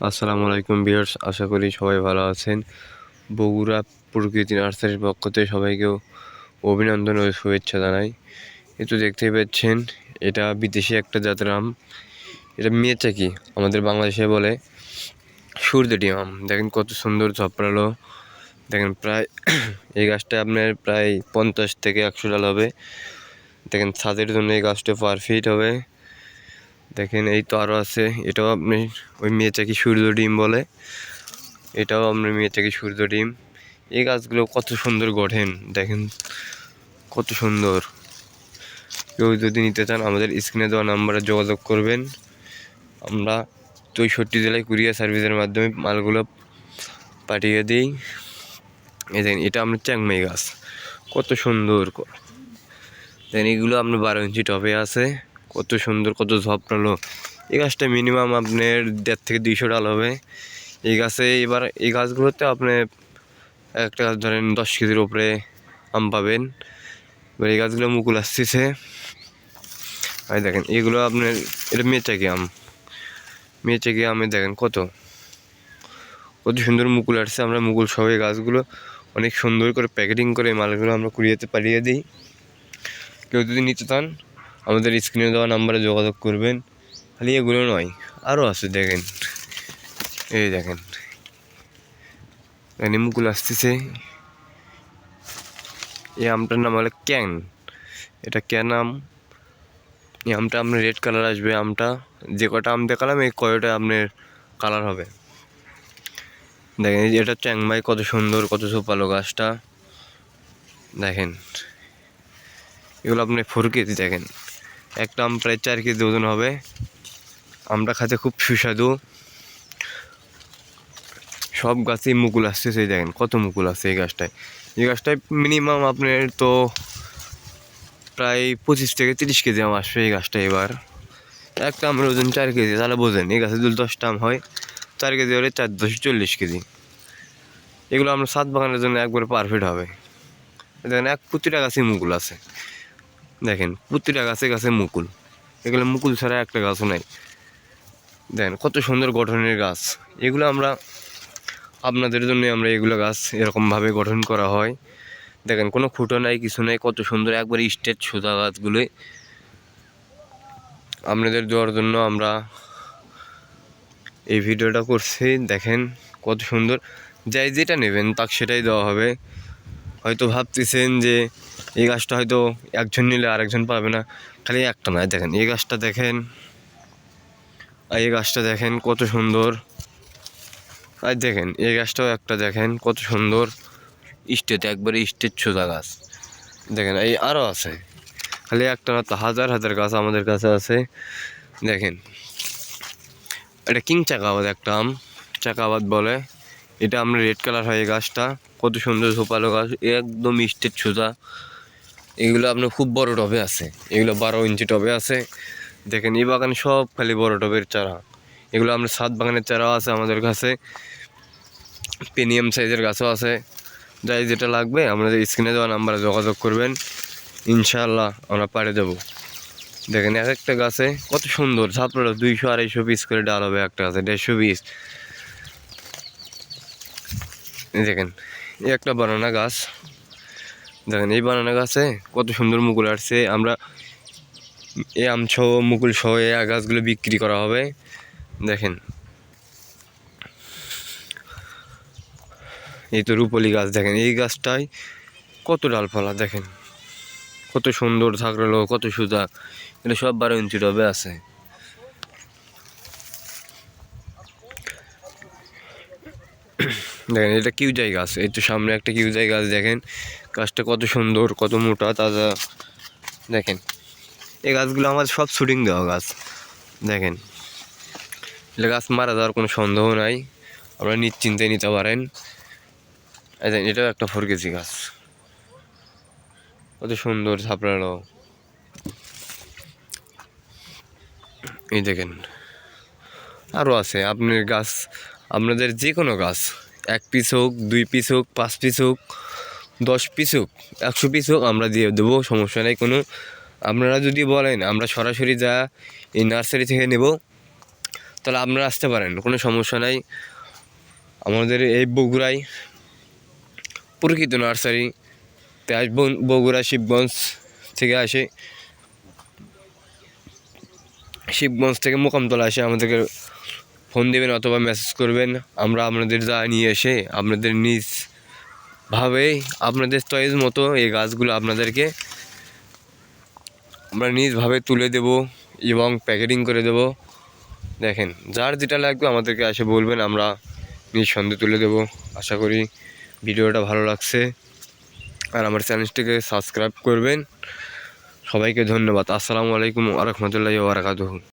আসসালামু আলাইকুম বিয়ার্স আশা করি সবাই ভালো আছেন। বগুড়া প্রকৃতি নার্সারির পক্ষ থেকে সবাইকেও অভিনন্দন ও শুভেচ্ছা জানাই। এই তো দেখতেই পাচ্ছেন, এটা বিদেশি একটা জাতের আম। এটা মেয়েচাকি আমাদের বাংলাদেশে বলে সূর্যটি আম। দেখেন কত সুন্দর ঝপড়ালো। দেখেন প্রায় এই গাছটা আপনার প্রায় পঞ্চাশ থেকে একশো ডাল হবে। দেখেন ছাদের জন্য এই গাছটা পারফেক্ট হবে। দেখেন এই তো আরও আছে। এটাও আপনি ওই মেয়েটাকে সূর্য ডিম বলে। এটাও আপনার মেয়েটাকে সূর্য ডিম। এই গাছগুলো কত সুন্দর গঠেন। দেখেন কত সুন্দর। কেউ যদি নিতে চান, আমাদের স্ক্রিনে দেওয়া নাম্বারে যোগাযোগ করবেন। আমরা চৌষট্টি জেলায় কুরিয়ার সার্ভিসের মাধ্যমে মালগুলো পাঠিয়ে দিই। এই দেখেন, এটা আপনার চ্যাংমাই গাছ। কত সুন্দর। দেখেন এগুলো আপনার বারো ইঞ্চি টপে আছে। কত সুন্দর, কত ঝপড়ালো এই গাছটা মিনিমাম আপনার দেড় থেকে দুইশো ডাল হবে। এই গাছে এবার এই গাছগুলোতে আপনি একটা গাছ ধরেন দশ কেজির ওপরে আম পাবেন। এবার এই গাছগুলো মুকুল আসতেছে। আর দেখেন, এগুলো আপনার, এটা মেচাকি আম? মেচাকি আমে? দেখেন, কত? কত সুন্দর মুকুল আসছে। আমরা মুকুল সহ এই গাছগুলো অনেক সুন্দর করে প্যাকেটিং করে মালগুলো আমরা কুড়িয়েতে পাঠিয়ে দিই। কেউ যদি নিতে চান আমাদের স্ক্রিনে দেওয়া নাম্বারে যোগাযোগ করবেন। খালি এগুলো নয় আরও আছে দেখেন। এই দেখেন। এখানে মুকুল আসতেছে। এই আমটার নাম হলো ক্যান। এটা ক্যান আম। এই আমটা আপনার রেড কালার আসবে, আমটা। যে কটা আম দেখালাম, এই কয়টা আপনার কালার হবে। দেখেন এটা চ্যাংমাই, কত সুন্দর, কত সোপালো গাছটা। দেখেন। এগুলো আপনি ফোর কেজি, দেখেন। একটা আম প্রায় চার কেজি ওজন হবে। আমটা খাতে খুব সুস্বাদু। সব গাছেই মুকুল আসছে সেই দেখেন কত মুকুল আসছে এই গাছটায়। এই গাছটায় মিনিমাম আপনার তো প্রায় পঁচিশ থেকে তিরিশ কেজি আম আসবে এই গাছটা এবার। একটা আমের ওজন চার কেজি, তাহলে বোঝেন এই গাছে যদি দশটা আম হয়, চার কেজি হলে চার দশ চল্লিশ কেজি। এগুলো আমরা সাত বাগানের জন্য একবারে পারফেক্ট হবে। দেখেন এক প্রতিটা গাছে মুকুল আছে। দেখেন, প্রতিটা গাছে গাছে মুকুল। এগুলো মুকুল ছাড়া একটা গাছও নাই। দেখেন, কত সুন্দর গঠনের গাছ। এগুলো আমরা আপনাদের জন্য আমরা এগুলো গাছ এরকমভাবে গঠন করা হয়। দেখেন, কোনো খুঁটো নাই, কিছু নাই, কত সুন্দর একবারে স্টেট সোজা গাছগুলোই আপনাদের দেওয়ার জন্য আমরা এই ভিডিওটা করছি। দেখেন, কত সুন্দর। যাই যেটা নেবেন, তাকে সেটাই দেওয়া হবে। হয়তো ভাবতেছেন যে এই গাছটা হয়তো একজন নিলে আরেকজন পাবে না। খালি একটা নয়, দেখেন, এই গাছটা দেখেন। আর এই গাছটা দেখেন কত সুন্দর। আর দেখেন, এই গাছটাও একটা দেখেন কত সুন্দর। স্টেট, একবারে স্টেট সোজা গাছ। দেখেন, এই আরও আছে। খালি একটা না তো হাজার হাজার গাছ আমাদের কাছে আছে। দেখেন, এটা কিং চাকাবাদ একটা আম। চাকাবাদ বলে। এটা আমরা রেড কালার হয় এই গাছটা। কত সুন্দর ঝোপালো গাছ, একদম স্টেট সোজা। এগুলো আপনার খুব বড় টবে আছে। এগুলো বারো ইঞ্চি টবে আছে। দেখেন, এই বাগানে সব খালি বড় টবের চারা। এগুলো আমরা সাত বাগানের চারাও আছে আমাদের কাছে। পেনিয়াম সাইজের গাছও আছে। যাই যেটা লাগবে, আমাদের স্ক্রিনে দেওয়া নাম্বারে যোগাযোগ করবেন। ইনশাল্লাহ আমরা পাড়ে দেবো দেখেন এক একটা গাছে কত সুন্দর। ছাত্ররা দুইশো, আড়াইশো পিস করে ডাল হবে একটা গাছে, দেড়শো পিস দেখেন, এই একটা বানানা গাছ। দেখেন, এই বানানা গাছে কত সুন্দর মুকুল আসছে। আমরা এই আম সহ, মুকুল সহ এই গাছগুলো বিক্রি করা হবে। দেখেন। এই তো রূপলি গাছ, দেখেন, এই গাছটায় কত ডালপালা, দেখেন। কত সুন্দর থাকল কত সুজা এটা সব বারো ইঞ্চি টবে আছে। দেখেন, এটা কিউজাই গাছ এই তো সামনে একটা কিউজাই গাছ দেখেন। গাছটা কত সুন্দর, কত মোটা, তাজা। দেখেন, এই গাছগুলো আমার সব শুটিং দেওয়া গাছ। দেখেন, এটা গাছ মারা যাওয়ার কোনো সন্দেহ নাই। আপনারা নিশ্চিন্তে নিতে পারেন। এটাও একটা ফোর কেজি গাছ। কত সুন্দর ছাপড়ানো এই দেখেন আরও আছে। আপনার গাছ, আপনাদের যে কোনো গাছ। এক পিস হোক, দুই পিস হোক, পাঁচ পিস হোক, দশ পিস হোক, একশো পিস হোক আমরা দিয়ে দেবো, সমস্যা নেই কোনো। আপনারা যদি বলেন, আমরা সরাসরি যা এই নার্সারি থেকে নেব, তাহলে আপনারা আসতে পারেন, কোনো সমস্যা নাই। আমাদের এই বগুড়ায় প্রকৃত নার্সারি তাই বগুড়া শিবগঞ্জ থেকে আসে। শিবগঞ্জ থেকে মোকামতলা আসে আমাদেরকে ফোন দেবেন অথবা মেসেজ করবেন। আমরা আপনাদের যা নিয়ে এসে আপনাদের নিজ ভাবে, আপনাদের চয়েস মতো এই গাছগুলো আপনাদেরকে আমরা নিজভাবে তুলে দেব এবং প্যাকেটিং করে দেব। দেখেন, যার যেটা লাগবে আমাদেরকে এসে বলবেন, আমরা নিঃসন্দেহে তুলে দেব। আশা করি ভিডিওটা ভালো লাগছে। আর আমার চ্যানেলটিকে সাবস্ক্রাইব করবেন। সবাইকে ধন্যবাদ। আসসালামু আলাইকুম আ রহমতুল্লাহি ওবরাকাতুহু